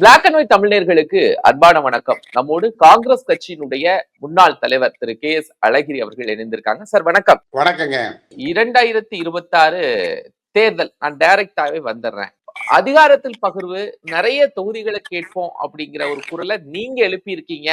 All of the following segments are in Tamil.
பிளாக் அண்ட் ஒயிட் தமிழர்களுக்கு அன்பான வணக்கம். நம்மோடு காங்கிரஸ் கட்சியினுடைய முன்னாள் தலைவர் திரு கே எஸ் அழகிரி அவர்கள் இணைந்திருக்காங்க. சார் வணக்கம். வணக்கங்க. இரண்டாயிரத்தி இருபத்தி ஆறு தேர்தல் நான் டைரக்டாவே வந்துடுறேன். அதிகாரத்தில் பகிர்வு நிறைய தொகுதிகளை கேட்போம் அப்படிங்கிற ஒரு குரலை நீங்க எழுப்பி இருக்கீங்க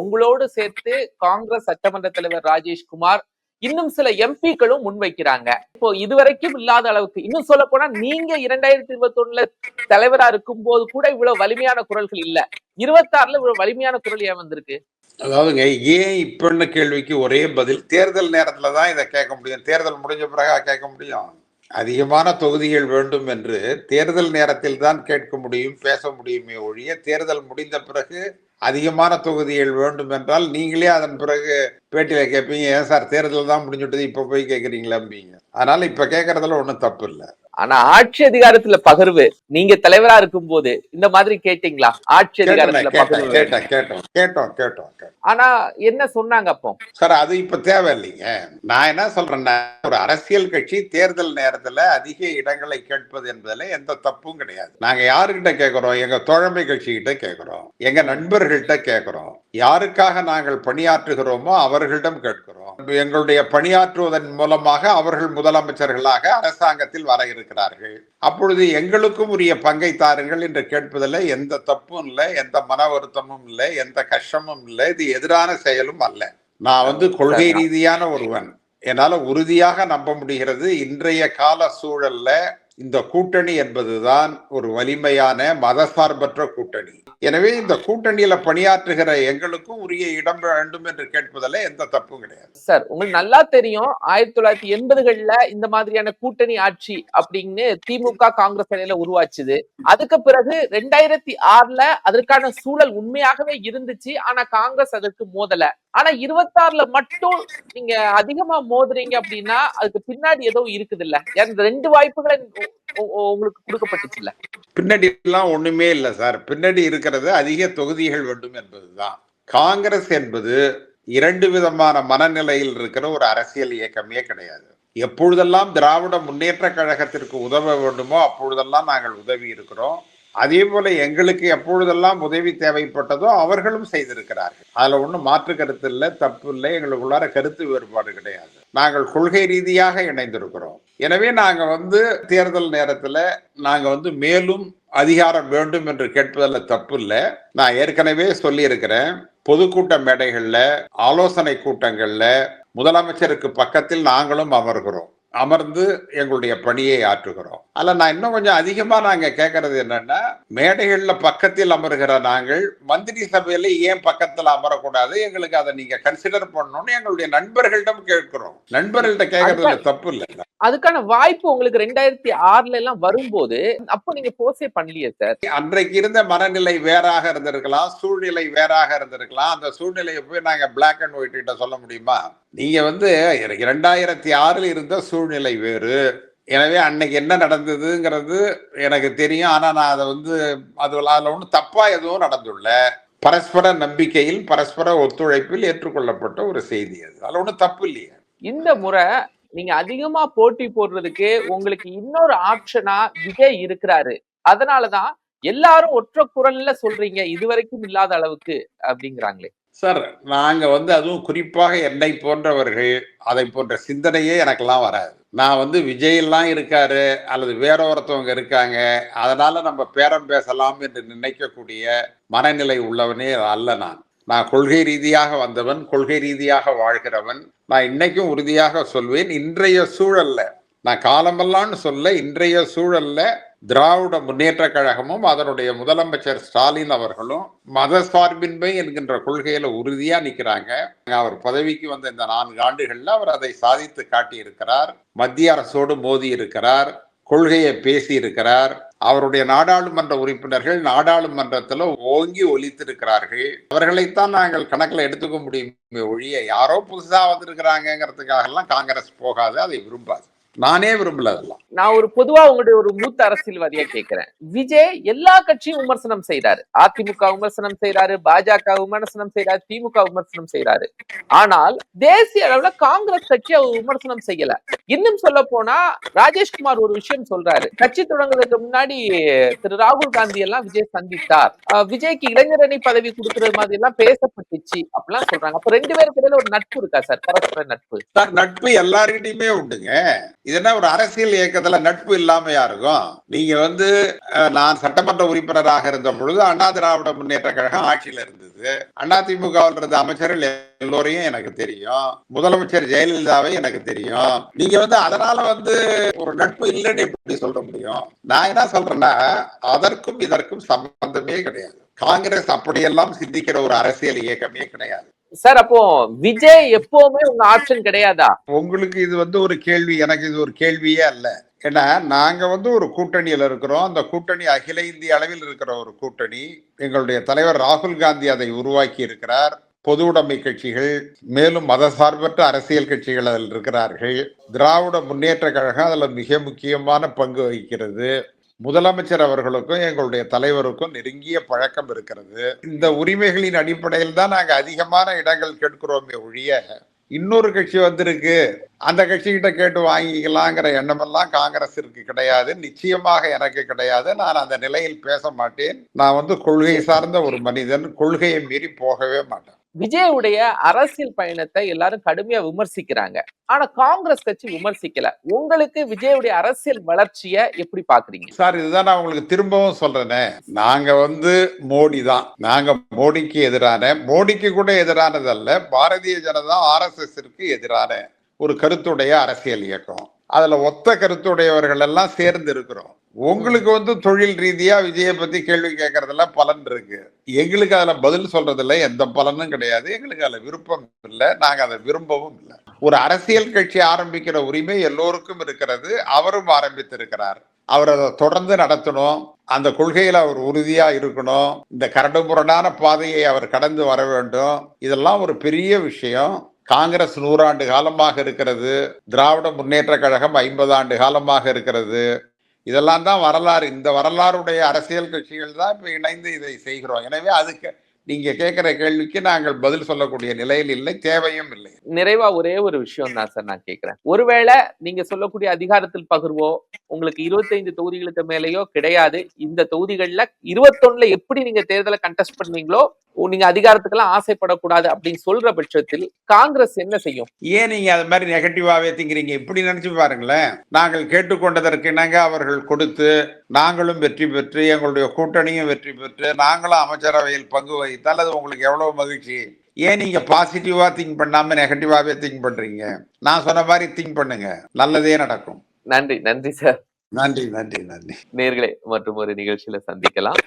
உங்களோடு சேர்த்து காங்கிரஸ் சட்டமன்ற தலைவர் ராஜேஷ்குமார் இன்னும் சில எம்பிக்களும் முன்வைக்கிறாங்க. இப்போ இதுவரைக்கும் இல்லாத அளவுக்கு இன்னும் சொல்ல போனா நீங்க இரண்டாயிரத்தி இருபத்தி ஒண்ணுல தலைவரா இருக்கும் போது கூட இவ்வளவு வலிமையான குரல்கள் இல்ல. இருபத்தாறுல இவ்வளவு வலிமையான குரல் ஏன் வந்திருக்கு? அதாவதுங்க ஏன் இப்பன்னு கேள்விக்கு ஒரே பதில் தேர்தல் நேரத்துல தான் இதை கேட்க முடியும். தேர்தல் முடிஞ்ச பிறகு கேட்க முடியும். அதிகமான தொகுதிகள் வேண்டும் என்று தேர்தல் நேரத்தில் தான் கேட்க முடியும் பேச முடியுமே ஒழிய தேர்தல் முடிந்த பிறகு அதிகமான தொகுதிகள் வேண்டும் என்றால் நீங்களே அதன் பிறகு பேட்டியில கேட்பீங்க ஏன் சார் தேர்தல் தான் முடிஞ்சுட்டது இப்ப போய் கேட்குறீங்களாம்பீங்க அதனால இப்ப கேட்கறதுல ஒன்றும் தப்பு இல்லை. ஆனா ஆட்சி அதிகாரத்துல பகிர்வு. நீங்க தலைவரா இருக்கும் போது இந்த மாதிரி கேட்டீங்களா? ஆட்சி அதிகாரத்துல பகிர்வு. கேட்டோம் கேட்டோம் கேட்டோம் ஆனா என்ன சொன்னாங்க அப்போ? சார் அது இப்ப தேவையில்லைங்க. நான் என்ன சொல்றேன்னா ஒரு அரசியல் கட்சி தேர்தல் நேரத்துல அதிக இடங்களை கேட்பது என்பதுல எந்த தப்பும் கிடையாது. நாங்க யாருக்கிட்ட கேட்கிறோம்? எங்க தோழமை கட்சி கிட்ட கேட்கிறோம். எங்க நண்பர்கள்ட்ட கேட்கிறோம். யாருக்காக நாங்கள் பணியாற்றுகிறோமோ அவர்களிடம் கேட்கிறோம். எங்களுடைய பணியாற்றுவதன் மூலமாக அவர்கள் முதலமைச்சர்களாக அரசாங்கத்தில் வர இருக்கிறார்கள். அப்பொழுது எங்களுக்கும் உரிய பங்கை தாருங்கள் என்று கேட்பதில் எந்த தப்பும் இல்லை எந்த மன வருத்தமும் இல்லை எந்த கஷ்டமும் இல்லை. இது எதிரான செயலும் அல்ல. நான் வந்து கொள்கை ரீதியான ஒருவன். என்னால உறுதியாக நம்ப முடிகிறது. இன்றைய கால சூழல்ல இந்த கூட்டணி என்பதுதான் ஒரு வலிமையான மதசார்பற்ற கூட்டணி. எனவே இந்த கூட்டணியில பணியாற்றுகிற எங்களுக்கும் உரிய இடம் வேண்டும் என்று கேட்பதில் எந்த தப்பும் கிடையாது. சார் உங்களுக்கு நல்லா தெரியும் ஆயிரத்தி தொள்ளாயிரத்தி எண்பதுகள்ல இந்த மாதிரியான கூட்டணி ஆட்சி அப்படின்னு திமுக காங்கிரஸ் அணியில உருவாச்சுது. அதுக்கு பிறகு ரெண்டாயிரத்தி ஆறுல அதற்கான சூழல் உண்மையாகவே இருந்துச்சு ஆனா காங்கிரஸ் அதற்கு மோதல. ஆனா இருபத்தாறுல மட்டும் நீங்க அதிகமா மோதுறீங்க அப்படின்னா அதுக்கு பின்னாடி ஏதோ இருக்குது இல்ல இந்த ரெண்டு வாய்ப்புகளை உங்களுக்கு கொடுக்கப்பட்டுச்சு இல்ல பின்னாடி எல்லாம் ஒண்ணுமே இல்ல சார். பின்னாடி இருக்கிறது அதிக தொகுதிகள் வேண்டும் என்பதுதான். காங்கிரஸ் என்பது இரண்டு விதமான மனநிலையில் இருக்கிற ஒரு அரசியல் இயக்கமே கிடையாது. எப்பொழுதெல்லாம் திராவிட முன்னேற்ற கழகத்திற்கு உதவ வேண்டுமோ அப்பொழுதெல்லாம் நாங்கள் உதவி இருக்கிறோம். அதே போல எங்களுக்கு எப்பொழுதெல்லாம் உதவி தேவைப்பட்டதோ அவர்களும் செய்திருக்கிறார்கள். அதுல ஒன்றும் மாற்று கருத்து இல்லை தப்பு இல்லை எங்களுக்குள்ளார கருத்து வேறுபாடு கிடையாது. நாங்கள் கொள்கை ரீதியாக இணைந்திருக்கிறோம். எனவே நாங்க வந்து தேர்தல் நேரத்துல நாங்க வந்து மேலும் அதிகாரம் வேண்டும் என்று கேட்பதில் தப்பு இல்லை. நான் ஏற்கனவே சொல்லியிருக்கிறேன் பொதுக்கூட்ட மேடைகளில் ஆலோசனை கூட்டங்களில் முதலமைச்சருக்கு பக்கத்தில் நாங்களும் அமர்கிறோம். அமர்ந்து எங்களுடைய பணியை ஆற்றுகிறோம். அல்ல நான் இன்னும் கொஞ்சம் அதிகமா நாங்க கேட்கறது என்னன்னா மேடைகள்ல பக்கத்தில் அமர்கிற நாங்கள் மந்திரி சபையில ஏன் பக்கத்துல அமரக்கூடாது? எங்களுக்கு அதை நீங்க கன்சிடர் பண்ணணும்னு எங்களுடைய நண்பர்களிடம் கேட்கிறோம். நண்பர்கள்ட்ட கேட்கறதுல தப்பு இல்லை. அதுக்கான வாய்ப்பு உங்களுக்கு ரெண்டாயிரத்தி ஆறுல எல்லாம் வரும்போது அப்போ நீங்க போஸே பண்ணலையே சார்? அன்றைக்கு இருந்த மனநிலை வேறாக இருந்திருக்கலாம் சூழ்நிலை வேறாக இருந்திருக்கலாம். அந்த சூழ்நிலையை போய் நாங்க பிளாக் அண்ட் ஒயிட் கிட்ட சொல்ல முடியுமா? நீங்க வந்து இரண்டாயிரத்தி ஆறில் இருந்த சூழ்நிலை வேறு. எனவே அன்னைக்கு என்ன நடந்ததுங்கிறது எனக்கு தெரியும். ஆனா நான் அதை வந்து அது அதுல ஒன்றும் தப்பா எதுவும் நடந்துள்ள. பரஸ்பர நம்பிக்கையில் பரஸ்பர ஒத்துழைப்பில் ஏற்றுக்கொள்ளப்பட்ட ஒரு செய்தி அது. அதுல ஒன்றும் தப்பு இல்லையா. இந்த முறை நீங்க அதிகமா போட்டி போடுறதுக்கு உங்களுக்கு இன்னொரு ஆப்ஷனா விஜய் இருக்கிறாரு. அதனாலதான் எல்லாரும் ஒற்ற குரல்ல சொல்றீங்க இதுவரைக்கும் இல்லாத அளவுக்கு அப்படிங்கிறாங்களே. சார் நாங்கள் வந்து அதுவும் குறிப்பாக என்னை போன்றவர்கள் அதை போன்ற சிந்தனையே எனக்கெல்லாம் வராது. நான் வந்து விஜய் எல்லாம் இருக்காரு அல்லது வேற ஒருத்தவங்க இருக்காங்க அதனால நம்ம பேரம் பேசலாம் என்று நினைக்கக்கூடிய மனநிலை உள்ளவனே அல்ல நான். நான் கொள்கை ரீதியாக வந்தவன் கொள்கை ரீதியாக வாழ்கிறவன். நான் இன்னைக்கும் உறுதியாக சொல்வேன் இன்றைய சூழல்ல. நான் காலமெல்லாம்னு சொல்ல இன்றைய சூழல்ல திராவிட முன்னேற்ற கழகமும் அதனுடைய முதலமைச்சர் ஸ்டாலின் அவர்களும் மத சார்பின்மை என்கின்ற கொள்கையில உறுதியா நிக்கிறாங்க. அவர் பதவிக்கு வந்த இந்த நான்கு ஆண்டுகள்ல அவர் அதை சாதித்து காட்டியிருக்கிறார். மத்திய அரசோடு மோதி இருக்கிறார். கொள்கையை பேசி இருக்கிறார். அவருடைய நாடாளுமன்ற உறுப்பினர்கள் நாடாளுமன்றத்தில் ஓங்கி ஒலித்திருக்கிறார்கள். அவர்களைத்தான் நாங்கள் கணக்கில் எடுத்துக்க முடியுமே ஒழிய யாரோ புதுசாக வந்திருக்கிறாங்கிறதுக்காகலாம் காங்கிரஸ் போகாது அதை விரும்பாது. நானே விரும்பல அதெல்லாம். நான் ஒரு பொதுவா உங்களுடைய ஒரு மூத்த அரசியல்வாதியா கேட்கிறேன் விஜய் எல்லா கட்சியும் விமர்சனம் செய்யறாரு அதிமுக விமர்சனம் செய்யறாரு பாஜக விமர்சனம் செய்யறாரு திமுக விமர்சனம் செய்யறாரு ஆனால் தேசிய அளவுல காங்கிரஸ் கட்சி அவர் விமர்சனம் செய்யல. இன்னும் சொல்ல போனா ராஜேஷ்குமார் ஒரு விஷயம் சொல்றாரு. கட்சி தொடங்குறதுக்கு முன்னாடி திரு ராகுல் காந்தி எல்லாம் விஜய் சந்தித்தார். விஜய்க்கு இளைஞரணி பதவி கொடுக்கறது மாதிரி எல்லாம் பேசப்பட்டுச்சு அப்படிலாம் சொல்றாங்க. அப்ப ரெண்டு பேருக்கு இடையில ஒரு நட்பு இருக்கா சார்? பரஸ்பர நட்பு. சார் நட்பு எல்லார்கிட்டயுமே உண்டுங்க. இது ஒரு அரசியல் இயக்கத்துல நட்பு இல்லாமையா இருக்கும்? நீங்க வந்து நான் சட்டமன்ற உறுப்பினராக இருந்த பொழுது அண்ணா திராவிட முன்னேற்ற கழகம் ஆட்சியில இருந்தது. அண்ணா திமுகவில் இருந்த அமைச்சர்கள் எல்லோரையும் எனக்கு தெரியும். முதலமைச்சர் ஜெயலலிதாவை எனக்கு தெரியும். நீங்க வந்து அதனால வந்து ஒரு நட்பு இல்லைன்னு எப்படி சொல்ல முடியும்? நான் என்ன சொல்றேன்னா அதற்கும் இதற்கும் சம்பந்தமே கிடையாது. காங்கிரஸ் அப்படியெல்லாம் சிந்திக்கிற ஒரு அரசியல் இயக்கமே கிடையாது. சார் அப்போ விஜய் எப்பவுமே உங்க ஆப்ஷன் கிடையாதா? உங்களுக்கு இது வந்து ஒரு கேள்வி எனக்கு இது ஒரு கேள்வியே அல்ல. ஏன்னா நாங்க வந்து ஒரு கூட்டணியில இருக்கிறோம். அந்த கூட்டணி அகில இந்திய அளவில் இருக்கிற ஒரு கூட்டணி. எங்களுடைய தலைவர் ராகுல் காந்தி அதை உருவாக்கி இருக்கிறார். பொது உடைமை கட்சிகள் மேலும் மதசார்பற்ற அரசியல் கட்சிகள் அதில் இருக்கிறார்கள். திராவிட முன்னேற்ற கழகம் அதுல மிக முக்கியமான பங்கு வகிக்கிறது. முதலமைச்சர் அவர்களுக்கும் எங்களுடைய தலைவருக்கும் நெருங்கிய பழக்கம் இருக்கிறது. இந்த உரிமைகளின் அடிப்படையில் தான் நாங்க அதிகமான இடங்கள் கேட்கிறோமே ஒழிய இன்னொரு கட்சி வந்திருக்கு. அந்த கட்சிகிட்ட கேட்டு வாங்கிக்கலாங்கிற எண்ணமெல்லாம் காங்கிரஸிற்கு கிடையாது. நிச்சயமாக எனக்கு கிடையாது. நான் அந்த நிலையில் பேச மாட்டேன். நான் வந்து கொள்கை சார்ந்த ஒரு மனிதன். கொள்கையை மீறி போகவே மாட்டேன். விஜயுடைய அரசியல் பயணத்தை எல்லாரும் கடுமையா விமர்சிக்கிறாங்க. ஆனா காங்கிரஸ் கட்சி விமர்சிக்கல. உங்களுக்கு விஜயுடைய அரசியல் வளர்ச்சியை எப்படி பாக்குறீங்க? சார் இதுதான் நான் உங்களுக்கு திரும்பவும் சொல்றேனே. நாங்க வந்து மோடி தான். நாங்க மோடிக்கு எதிரான மோடிக்கு கூட எதிரானதல்ல பாரதிய ஜனதா ஆர்எஸ்எஸ்ற்கு எதிரான ஒரு கருத்துடைய அரசியல் இயக்கம். அதுல ஒத்த கருத்துடையவர்கள் எல்லாம் சேர்ந்து இருக்கிறோம் உங்களுக்கு வந்து தொழில் ரீதியா விஜயை பத்தி கேள்வி கேட்கறதுல பலன் இருக்கு. எங்களுக்கு அதுல பதில் சொல்றதுல எந்த பலனும் கிடையாது. எங்களுக்கு அதுல விருப்பம் இல்லை நாங்க அதை விரும்பவும் இல்லை. ஒரு அரசியல் கட்சி ஆரம்பிக்கிற உரிமை எல்லோருக்கும் இருக்கிறது. அவரும் ஆரம்பித்திருக்கிறார். அவர் அதை தொடர்ந்து நடத்தணும். அந்த கொள்கையில அவர் உறுதியா இருக்கணும். இந்த கரடுமுரடான பாதையை அவர் கடந்து வர வேண்டும். இதெல்லாம் ஒரு பெரிய விஷயம். காங்கிரஸ் நூறாண்டு காலமாக இருக்கிறது திராவிட முன்னேற்ற கழகம் ஐம்பது ஆண்டு காலமாக இருக்கிறது. இதெல்லாம் தான் வரலாறு. இந்த வரலாறுடைய அரசியல் கட்சிகள் தான் இப்போ இணைந்து இதை செய்கிறோம். எனவே அதுக்கு நீங்க கேட்கிற கேள்விக்கு நாங்கள் பதில் சொல்லக்கூடிய நிலையில் இல்லை தேவையும் இல்லை. நிறைவா ஒரே ஒரு விஷயம் தான் சார் நான் கேக்குறேன். ஒருவேளை நீங்க சொல்லக்கூடிய அதிகாரத்தில் பகிர்வோ உங்களுக்கு 25 தொகுதிகளுக்கு மேலேயோ கிடையாது. இந்த தொகுதிகள்ல இருபத்தொன்னுல எப்படி நீங்க தேர்தலை கண்டெஸ்ட் பண்ணுவீங்களோ நீங்க அதிகாரத்துக்கெல்லாம் ஆசைப்படக்கூடாது அப்படின்னு சொல்ற பட்சத்தில் காங்கிரஸ் என்ன செய்யும்? ஏன் நீங்க அது மாதிரி நெகட்டிவாவே திங்கிறீங்க? இப்படி நினைச்சு பாருங்களேன். நாங்கள் கேட்டுக்கொண்டதற்கு இணங்க அவர்கள் கொடுத்து நாங்களும் வெற்றி பெற்று எங்களுடைய கூட்டணியும் வெற்றி பெற்று நாங்களும் அமைச்சரவையில் பங்கு அது உங்களுக்கு எவ்வளவு மகிழ்ச்சி? ஏன் நீங்க பாசிட்டிவா திங்க் பண்ணாம நெகட்டிவாவே திங்க் பண்றீங்க? நான் சொன்ன மாதிரி திங்க் பண்ணுங்க. நல்லதே நடக்கும். நன்றி நன்றி சார் நன்றி நன்றி நன்றி. நேர்களே மற்றும் ஒரு நிகழ்ச்சியில சந்திக்கலாம்.